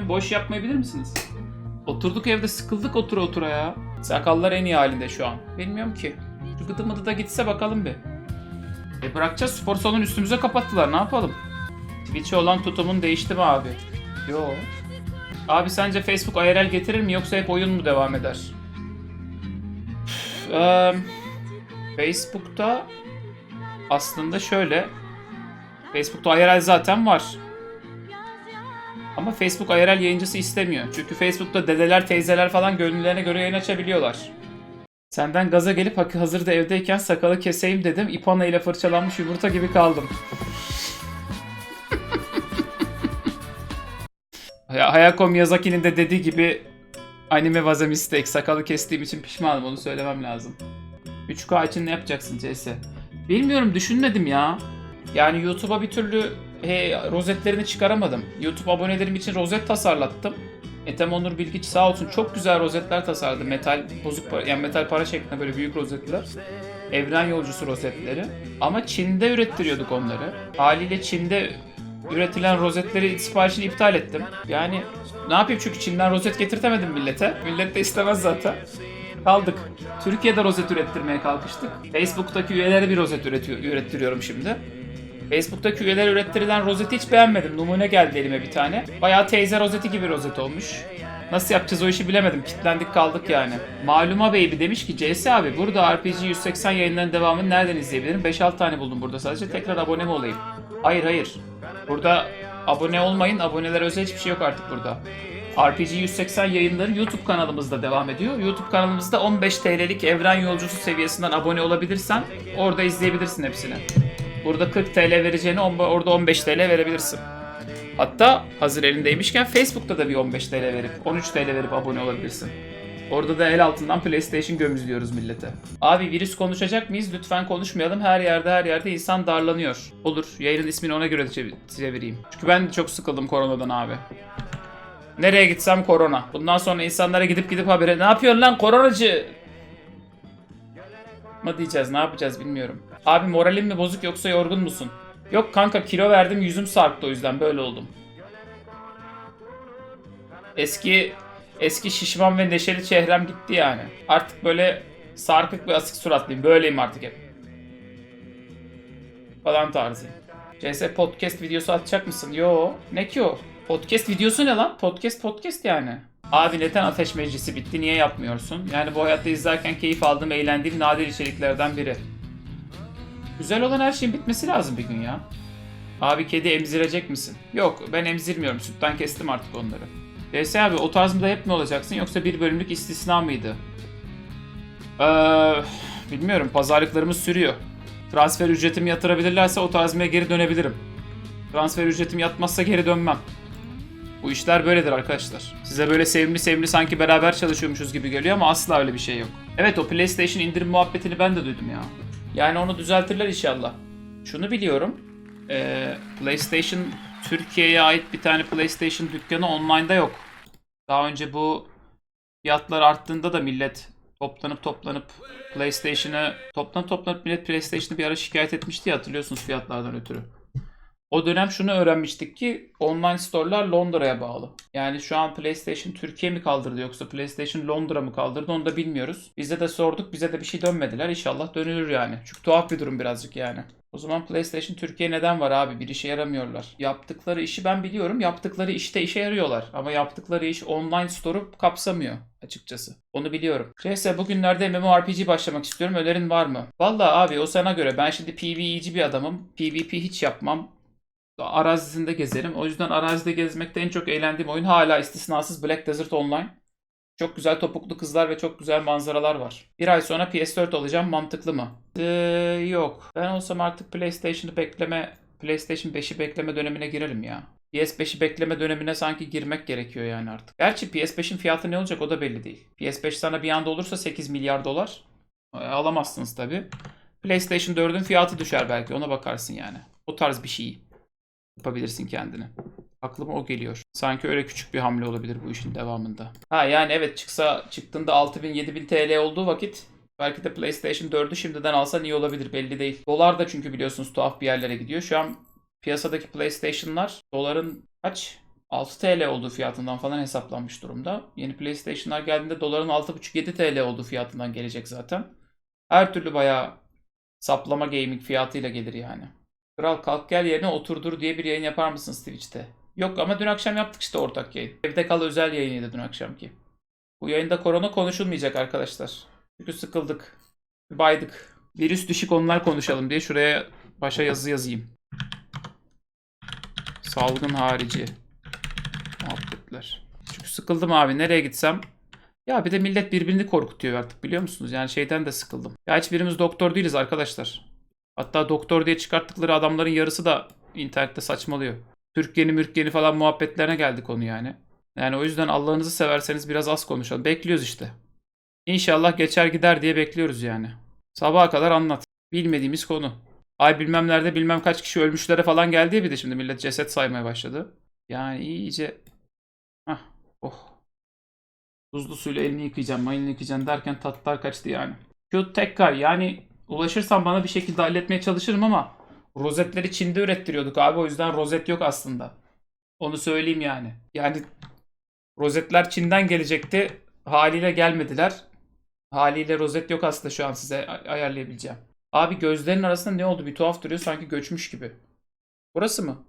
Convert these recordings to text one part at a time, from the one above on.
Lütfen boş yapmayabilir misiniz? Oturduk evde sıkıldık otura otura ya. Sakallar en iyi halinde şu an. Bilmiyorum ki. Şu gıdı mıdı da gitse bakalım bir. E bırakacağız spor salonu üstümüze kapattılar ne yapalım? Twitch'e olan tutumun değişti mi abi? Yo. Abi sence Facebook IRL getirir mi yoksa hep oyun mu devam eder? Üf, eee, Facebook'ta aslında şöyle Facebook'ta IRL zaten var. Ama Facebook IRL yayıncısı istemiyor. Çünkü Facebook'ta dedeler, teyzeler falan gönüllerine göre yayın açabiliyorlar. Senden gaza gelip hak- hazırda evdeyken sakalı keseyim dedim. İpana ile fırçalanmış yumurta gibi kaldım. Ya Hayako Miyazaki'nin de dediği gibi anime was a mistake. Sakalı kestiğim için pişmanım onu söylemem lazım. 3K için ne yapacaksın CS? Bilmiyorum düşünmedim ya. Yani YouTube'a bir türlü he, rozetlerini çıkaramadım. YouTube abonelerim için rozet tasarlattım. Ethem Onur Bilgiç sağ olsun çok güzel rozetler tasarladı. Metal bozuk para, yani metal para şeklinde böyle büyük rozetler. Evren yolcusu rozetleri. Ama Çin'de ürettiriyorduk onları. Haliyle Çin'de üretilen rozetleri siparişini iptal ettim. Yani ne yapayım çünkü Çin'den rozet getirtemedim millete. Millet de istemez zaten. Kaldık. Türkiye'de rozet ürettirmeye kalkıştık. Facebook'taki üyelere bir rozet üretiyor, ürettiriyorum şimdi. Facebook'taki üyeler ürettirilen rozeti hiç beğenmedim. Numune geldi elime bir tane. Bayağı teyze rozeti gibi rozet olmuş. Nasıl yapacağız o işi bilemedim. Kitlendik kaldık yani. Maluma Baby demiş ki CS abi burada RPG 180 yayınlarının devamını nereden izleyebilirim? 5-6 tane buldum burada sadece. Tekrar abone mi olayım? Hayır hayır. Burada abone olmayın. Abonelere özel hiçbir şey yok artık burada. RPG 180 yayınları YouTube kanalımızda devam ediyor. YouTube kanalımızda 15 TL'lik evren yolcusu seviyesinden abone olabilirsen orada izleyebilirsin hepsini. Burada 40 TL vereceğini orada 15 TL verebilirsin. Hatta hazır elindeymişken Facebook'ta da bir 15 TL verip 13 TL verip abone olabilirsin. Orada da el altından PlayStation gömüzlüyoruz millete. Abi virüs konuşacak mıyız? Lütfen konuşmayalım. Her yerde her yerde insan darlanıyor. Olur. Yayının ismini ona göre çev- çevireyim. Çünkü ben de çok sıkıldım koronadan abi. Nereye gitsem korona. Bundan sonra insanlara gidip gidip habere ne yapıyorsun lan koronacı? Mı diyeceğiz ne yapacağız bilmiyorum. Abi moralin mi bozuk yoksa yorgun musun? Yok kanka kilo verdim yüzüm sarktı o yüzden böyle oldum. Eski eski şişman ve neşeli çehrem gitti yani. Artık böyle sarkık ve asık suratlıyım. Böyleyim artık hep. Falan tarzıyım. CS podcast videosu atacak mısın? Yo. Ne ki o? Podcast videosu ne lan? Podcast podcast yani. Abi neden Ateş Meclisi bitti? Niye yapmıyorsun? Yani bu hayatta izlerken keyif aldığım, eğlendiğim nadir içeriklerden biri. Güzel olan her şeyin bitmesi lazım bir gün ya. Abi kedi emzirecek misin? Yok ben emzirmiyorum. Sütten kestim artık onları. DS abi o tarz mı da hep mi olacaksın yoksa bir bölümlük istisna mıydı? Ee, bilmiyorum pazarlıklarımız sürüyor. Transfer ücretimi yatırabilirlerse o tarzıma geri dönebilirim. Transfer ücretim yatmazsa geri dönmem. Bu işler böyledir arkadaşlar. Size böyle sevimli sevimli sanki beraber çalışıyormuşuz gibi geliyor ama asla öyle bir şey yok. Evet o PlayStation indirim muhabbetini ben de duydum ya. Yani onu düzeltirler inşallah. Şunu biliyorum. Ee, PlayStation Türkiye'ye ait bir tane PlayStation dükkanı online'da yok. Daha önce bu fiyatlar arttığında da millet toplanıp toplanıp PlayStation'ı toplanıp toplanıp millet PlayStation'ı bir ara şikayet etmişti ya hatırlıyorsunuz fiyatlardan ötürü. O dönem şunu öğrenmiştik ki online store'lar Londra'ya bağlı. Yani şu an PlayStation Türkiye mi kaldırdı yoksa PlayStation Londra mı kaldırdı onu da bilmiyoruz. Bize de sorduk bize de bir şey dönmediler. İnşallah dönülür yani. Çünkü tuhaf bir durum birazcık yani. O zaman PlayStation Türkiye neden var abi? Bir işe yaramıyorlar. Yaptıkları işi ben biliyorum. Yaptıkları işte işe yarıyorlar. Ama yaptıkları iş online store'u kapsamıyor açıkçası. Onu biliyorum. Neyse bugünlerde MMORPG başlamak istiyorum. Önerin var mı? Vallahi abi o sana göre. Ben şimdi PvE'ci bir adamım. PvP hiç yapmam arazisinde gezerim. O yüzden arazide gezmekte en çok eğlendiğim oyun hala istisnasız Black Desert Online. Çok güzel topuklu kızlar ve çok güzel manzaralar var. Bir ay sonra PS4 alacağım mantıklı mı? Ee, yok. Ben olsam artık PlayStation'ı bekleme, PlayStation 5'i bekleme dönemine girerim ya. PS5'i bekleme dönemine sanki girmek gerekiyor yani artık. Gerçi PS5'in fiyatı ne olacak o da belli değil. PS5 sana bir anda olursa 8 milyar dolar. E, alamazsınız tabi. PlayStation 4'ün fiyatı düşer belki ona bakarsın yani. O tarz bir şey yapabilirsin kendini. Aklıma o geliyor. Sanki öyle küçük bir hamle olabilir bu işin devamında. Ha yani evet çıksa çıktığında 6000 7000 TL olduğu vakit belki de PlayStation 4'ü şimdiden alsan iyi olabilir belli değil. Dolar da çünkü biliyorsunuz tuhaf bir yerlere gidiyor. Şu an piyasadaki PlayStation'lar doların kaç? 6 TL olduğu fiyatından falan hesaplanmış durumda. Yeni PlayStation'lar geldiğinde doların 6,5-7 TL olduğu fiyatından gelecek zaten. Her türlü bayağı saplama gaming fiyatıyla gelir yani. Kral kalk gel yerine oturdur diye bir yayın yapar mısınız Twitch'te? Yok ama dün akşam yaptık işte ortak yayın. Evde kal özel yayınıydı dün akşamki. Bu yayında korona konuşulmayacak arkadaşlar. Çünkü sıkıldık. Baydık. Virüs dışı konular konuşalım diye şuraya başa yazı yazayım. Salgın harici muhabbetler. Çünkü sıkıldım abi. Nereye gitsem ya bir de millet birbirini korkutuyor artık biliyor musunuz? Yani şeyden de sıkıldım. Ya hiçbirimiz doktor değiliz arkadaşlar. Hatta doktor diye çıkarttıkları adamların yarısı da internette saçmalıyor. Türkiye'ni mürkiyeni falan muhabbetlerine geldi konu yani. Yani o yüzden Allah'ınızı severseniz biraz az konuşalım. Bekliyoruz işte. İnşallah geçer gider diye bekliyoruz yani. Sabaha kadar anlat. Bilmediğimiz konu. Ay bilmem nerede bilmem kaç kişi ölmüşlere falan geldi bir de şimdi millet ceset saymaya başladı. Yani iyice... Hah oh. Tuzlu suyla elini yıkayacağım, mayını yıkayacağım derken tatlar kaçtı yani. Şu tekrar yani ulaşırsam bana bir şekilde halletmeye çalışırım ama rozetleri Çin'de ürettiriyorduk abi o yüzden rozet yok aslında. Onu söyleyeyim yani. Yani rozetler Çin'den gelecekti. Haliyle gelmediler. Haliyle rozet yok aslında şu an size ay- ayarlayabileceğim. Abi gözlerin arasında ne oldu? Bir tuhaf duruyor sanki göçmüş gibi. Burası mı?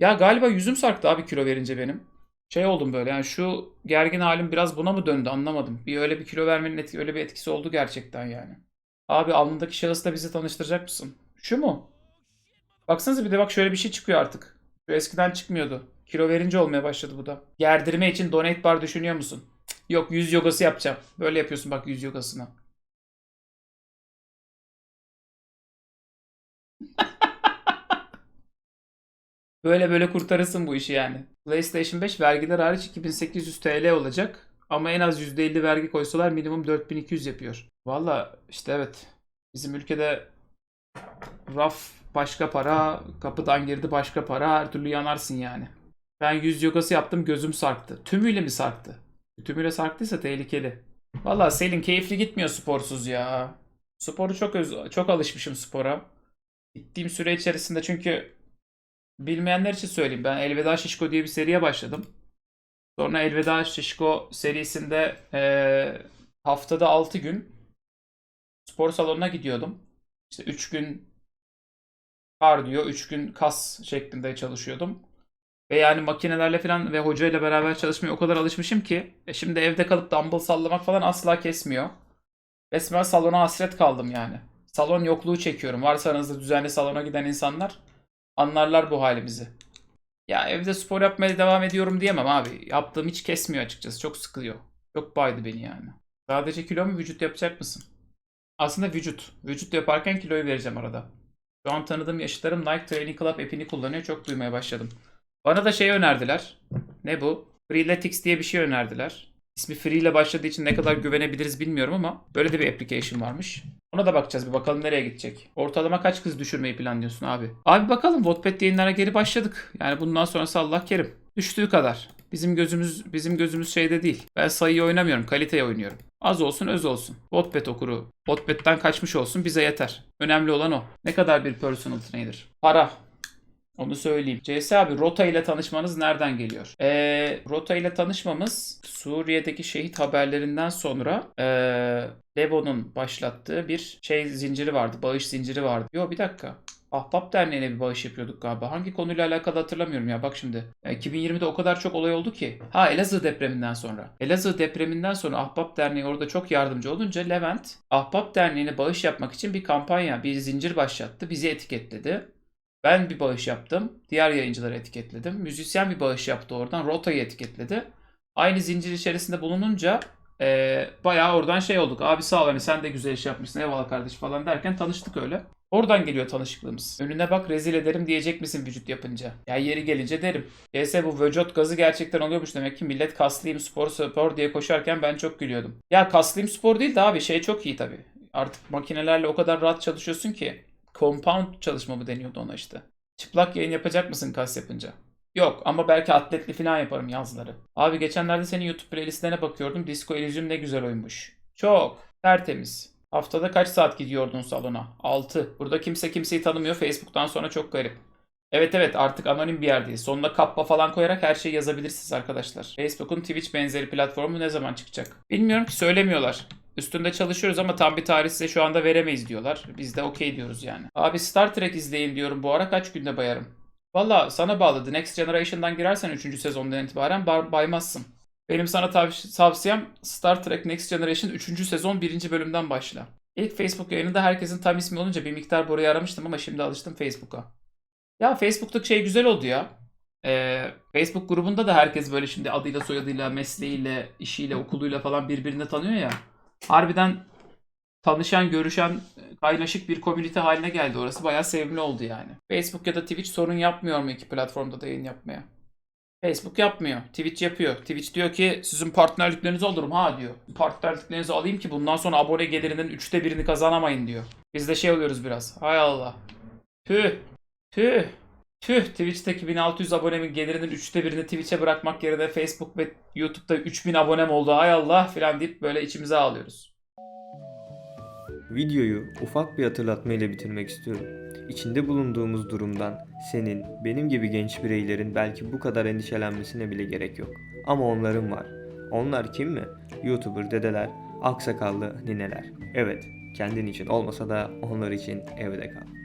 Ya galiba yüzüm sarktı abi kilo verince benim. Şey oldum böyle yani şu gergin halim biraz buna mı döndü anlamadım. Bir öyle bir kilo vermenin etki, öyle bir etkisi oldu gerçekten yani. Abi alnındaki şahısla bizi tanıştıracak mısın? Şu mu? Baksanıza bir de bak şöyle bir şey çıkıyor artık. Şu eskiden çıkmıyordu. Kilo verince olmaya başladı bu da. Gerdirme için donate bar düşünüyor musun? Yok yüz yogası yapacağım. Böyle yapıyorsun bak yüz yogasını. Böyle böyle kurtarırsın bu işi yani. PlayStation 5 vergiler hariç 2800 TL olacak. Ama en az %50 vergi koysalar minimum 4200 yapıyor. Valla işte evet. Bizim ülkede raf başka para, kapıdan girdi başka para, her türlü yanarsın yani. Ben yüz yogası yaptım gözüm sarktı. Tümüyle mi sarktı? Tümüyle sarktıysa tehlikeli. Valla Selin keyifli gitmiyor sporsuz ya. Sporu çok öz çok alışmışım spora. Gittiğim süre içerisinde çünkü bilmeyenler için söyleyeyim. Ben Elveda Şişko diye bir seriye başladım. Sonra Elveda Şişko serisinde eee, haftada 6 gün spor salonuna gidiyordum. İşte 3 gün kardiyo, 3 gün kas şeklinde çalışıyordum. Ve yani makinelerle falan ve hocayla beraber çalışmaya o kadar alışmışım ki e şimdi evde kalıp dumbbell sallamak falan asla kesmiyor. Resmen salona hasret kaldım yani. Salon yokluğu çekiyorum. Varsa aranızda düzenli salona giden insanlar anlarlar bu halimizi. Ya evde spor yapmaya devam ediyorum diyemem abi. Yaptığım hiç kesmiyor açıkçası. Çok sıkılıyor. Çok baydı beni yani. Sadece kilo mu vücut yapacak mısın? Aslında vücut. Vücut yaparken kiloyu vereceğim arada. Şu an tanıdığım yaşıtlarım Nike Training Club app'ini kullanıyor. Çok duymaya başladım. Bana da şey önerdiler. Ne bu? Freeletics diye bir şey önerdiler. İsmi Free ile başladığı için ne kadar güvenebiliriz bilmiyorum ama böyle de bir application varmış. Ona da bakacağız bir bakalım nereye gidecek. Ortalama kaç kız düşürmeyi planlıyorsun abi? Abi bakalım Wattpad yayınlarına geri başladık. Yani bundan sonrası Allah kerim. Düştüğü kadar. Bizim gözümüz bizim gözümüz şeyde değil. Ben sayıyı oynamıyorum, kaliteye oynuyorum. Az olsun öz olsun. Wattpad okuru. Wattpad'den kaçmış olsun bize yeter. Önemli olan o. Ne kadar bir personal trainer? Para. Onu söyleyeyim. CS abi Rota ile tanışmanız nereden geliyor? Ee, Rota ile tanışmamız Suriye'deki şehit haberlerinden sonra ee, Levo'nun başlattığı bir şey zinciri vardı. Bağış zinciri vardı. Yo bir dakika. Ahbap Derneği'ne bir bağış yapıyorduk galiba. Hangi konuyla alakalı hatırlamıyorum ya bak şimdi. E, 2020'de o kadar çok olay oldu ki. Ha Elazığ depreminden sonra. Elazığ depreminden sonra Ahbap Derneği orada çok yardımcı olunca Levent Ahbap Derneği'ne bağış yapmak için bir kampanya, bir zincir başlattı. Bizi etiketledi. Ben bir bağış yaptım. Diğer yayıncıları etiketledim. Müzisyen bir bağış yaptı oradan. Rota'yı etiketledi. Aynı zincir içerisinde bulununca e, bayağı oradan şey olduk. Abi sağ ol hani sen de güzel iş yapmışsın eyvallah kardeş falan derken tanıştık öyle. Oradan geliyor tanışıklığımız. Önüne bak rezil ederim diyecek misin vücut yapınca? Ya yeri gelince derim. CS bu vücut gazı gerçekten oluyormuş demek ki millet kaslıyım spor spor diye koşarken ben çok gülüyordum. Ya kaslıyım spor değil de abi şey çok iyi tabii. Artık makinelerle o kadar rahat çalışıyorsun ki. Compound çalışma mı deniyordu ona işte. Çıplak yayın yapacak mısın kas yapınca? Yok ama belki atletli falan yaparım yazları. Abi geçenlerde senin YouTube playlistlerine bakıyordum. Disco Elysium ne güzel oymuş. Çok tertemiz. Haftada kaç saat gidiyordun salona? 6. Burada kimse kimseyi tanımıyor. Facebook'tan sonra çok garip. Evet evet artık anonim bir yerdeyiz. Sonuna kappa falan koyarak her şeyi yazabilirsiniz arkadaşlar. Facebook'un Twitch benzeri platformu ne zaman çıkacak? Bilmiyorum ki söylemiyorlar. Üstünde çalışıyoruz ama tam bir tarih size şu anda veremeyiz diyorlar. Biz de okey diyoruz yani. Abi Star Trek izleyin diyorum bu ara kaç günde bayarım. Valla sana bağlı. The Next Generation'dan girersen 3. sezondan itibaren bar- baymazsın. Benim sana tav- tavsiyem Star Trek Next Generation 3. sezon 1. bölümden başla. İlk Facebook yayınında herkesin tam ismi olunca bir miktar burayı aramıştım ama şimdi alıştım Facebook'a. Ya Facebook'taki şey güzel oldu ya. Ee, Facebook grubunda da herkes böyle şimdi adıyla soyadıyla, mesleğiyle, işiyle, okuluyla falan birbirini tanıyor ya. Harbiden tanışan, görüşen, kaynaşık bir komünite haline geldi orası. Bayağı sevimli oldu yani. Facebook ya da Twitch sorun yapmıyor mu iki platformda da yayın yapmaya? Facebook yapmıyor. Twitch yapıyor. Twitch diyor ki sizin partnerliklerinizi alırım ha diyor. Partnerliklerinizi alayım ki bundan sonra abone gelirinin üçte birini kazanamayın diyor. Biz de şey oluyoruz biraz. Hay Allah. Tüh. Tüh. Tüh Twitch'teki 1600 abonemin gelirinin üçte birini Twitch'e bırakmak yerine Facebook ve YouTube'da 3000 abonem oldu hay Allah filan deyip böyle içimize ağlıyoruz. Videoyu ufak bir hatırlatma ile bitirmek istiyorum. İçinde bulunduğumuz durumdan senin, benim gibi genç bireylerin belki bu kadar endişelenmesine bile gerek yok. Ama onların var. Onlar kim mi? YouTuber dedeler, aksakallı nineler. Evet, kendin için olmasa da onlar için evde kal.